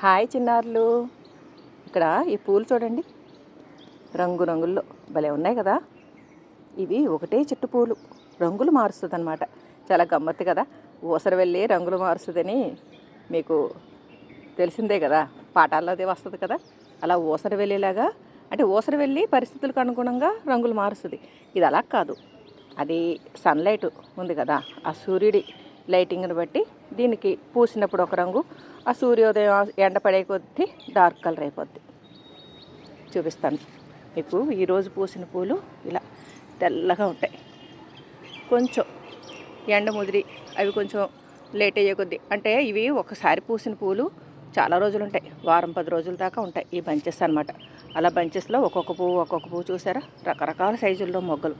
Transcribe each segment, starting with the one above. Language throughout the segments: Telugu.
హాయ్ చిన్నారులు. ఇక్కడ ఈ పూలు చూడండి. రంగు రంగుల్లో భలే ఉన్నాయి కదా. ఇవి ఒకటే చెట్టు పూలు. రంగులు మారుస్తుంది అనమాట చాలా గమ్మత్తు కదా. ఊసర వెళ్ళి రంగులు మారుస్తుందని మీకు తెలిసిందే కదా. పాఠాల్లో అదే వస్తుంది కదా. అలా ఊసర వెళ్ళేలాగా అంటే ఊసర వెళ్ళి పరిస్థితులకు అనుగుణంగా రంగులు మారుస్తుంది. ఇది అలా కాదు. అది సన్లైట్ ఉంది కదా. ఆ సూర్యుడి లైటింగ్ని బట్టి దీనికి పూసినప్పుడు ఒక రంగు ఆ సూర్యోదయం ఎండ పడే కొద్దీ డార్క్ కలర్ అయిపోద్ది. చూపిస్తాను. మీకు ఈరోజు పూసిన పూలు ఇలా తెల్లగా ఉంటాయి. కొంచెం ఎండ ముదిరి అవి కొంచెం లేట్ అయ్యే కొద్దీ అంటే ఇవి ఒకసారి పూసిన పూలు చాలా రోజులు ఉంటాయి వారం పది రోజుల దాకా ఉంటాయి ఈ బంచెస్ అనమాట అలా బంచెస్లో ఒక్కొక్క పువ్వు ఒక్కొక్క పువ్వు చూసారా? రకరకాల సైజుల్లో మొగ్గలు.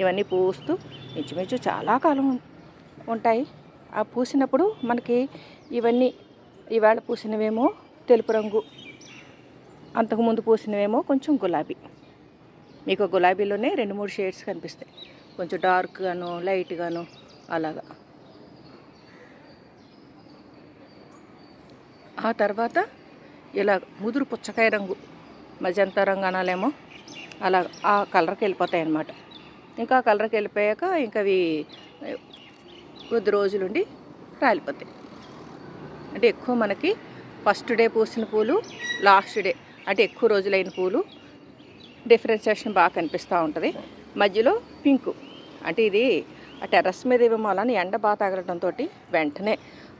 ఇవన్నీ పూస్తూ ఇంచుమించు చాలా కాలం ఉంటాయి. ఆ పూసినప్పుడు మనకి ఇవన్నీ ఈవేళ పూసినవేమో తెలుపు రంగు అంతకుముందు పూసినవేమో కొంచెం గులాబీ. మీకు గులాబీలోనే రెండు మూడు షేడ్స్ కనిపిస్తాయి. కొంచెం డార్క్గాను లైట్గాను అలాగా. ఆ తర్వాత ఇలా ముదురు పుచ్చకాయ రంగు మజంతా రంగు అనాలేమో అలా ఆ కలర్కి వెళ్ళిపోతాయి అన్నమాట ఇంకా ఆ కలర్కి వెళ్ళిపోయాక ఇంకా అవి కొద్ది రోజులుండి రాలిపోతాయి. అంటే ఎక్కువ మనకి ఫస్ట్ డే పూసిన పూలు లాస్ట్ డే అంటే ఎక్కువ రోజులైన పూలు డిఫరెన్సియేషన్ బాగా కనిపిస్తూ ఉంటుంది. మధ్యలో పింకు అంటే ఇది ఆ టెర్రస్ మీద ఏమో ఎండ బాగా తగలడంతో వెంటనే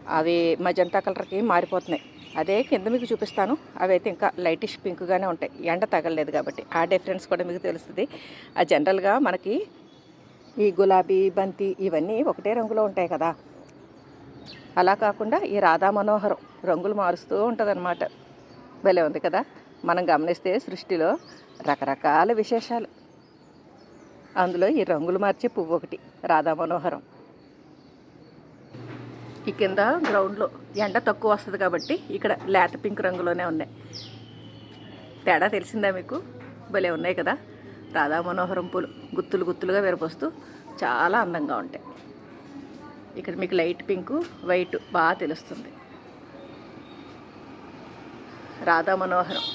అవి మజంతా కలర్కి మారిపోతున్నాయి. అదే కింద మీకు చూపిస్తాను. అవి అయితే ఇంకా లైటిష్ పింక్గానే ఉంటాయి. ఎండ తగలలేదు కాబట్టి. ఆ డిఫరెన్స్ కూడా మీకు తెలుస్తుంది. ఆ జనరల్గా మనకి ఈ గులాబీ బంతి ఇవన్నీ ఒకటే రంగులో ఉంటాయి కదా. అలా కాకుండా ఈ రాధా మనోహరం రంగులు మారుస్తూ ఉంటుంది భలే ఉంది కదా. మనం గమనిస్తే సృష్టిలో రకరకాల విశేషాలు. అందులో ఈ రంగులు మార్చే పువ్వు ఒకటి రాధా మనోహరం. ఈ కింద గ్రౌండ్లో ఎండ తక్కువ వస్తుంది కాబట్టి ఇక్కడ లేత పింక్ రంగులోనే ఉన్నాయి. తేడా తెలిసిందా మీకు? భలే ఉన్నాయి కదా. రాధా మనోహరం పూలు గుత్తులు గుత్తులుగా విరపోస్తూ చాలా అందంగా ఉంటాయి. ఇక్కడ మీకు లైట్ పింక్ వైట్ బాగా తెలుస్తుంది. రాధా మనోహరం.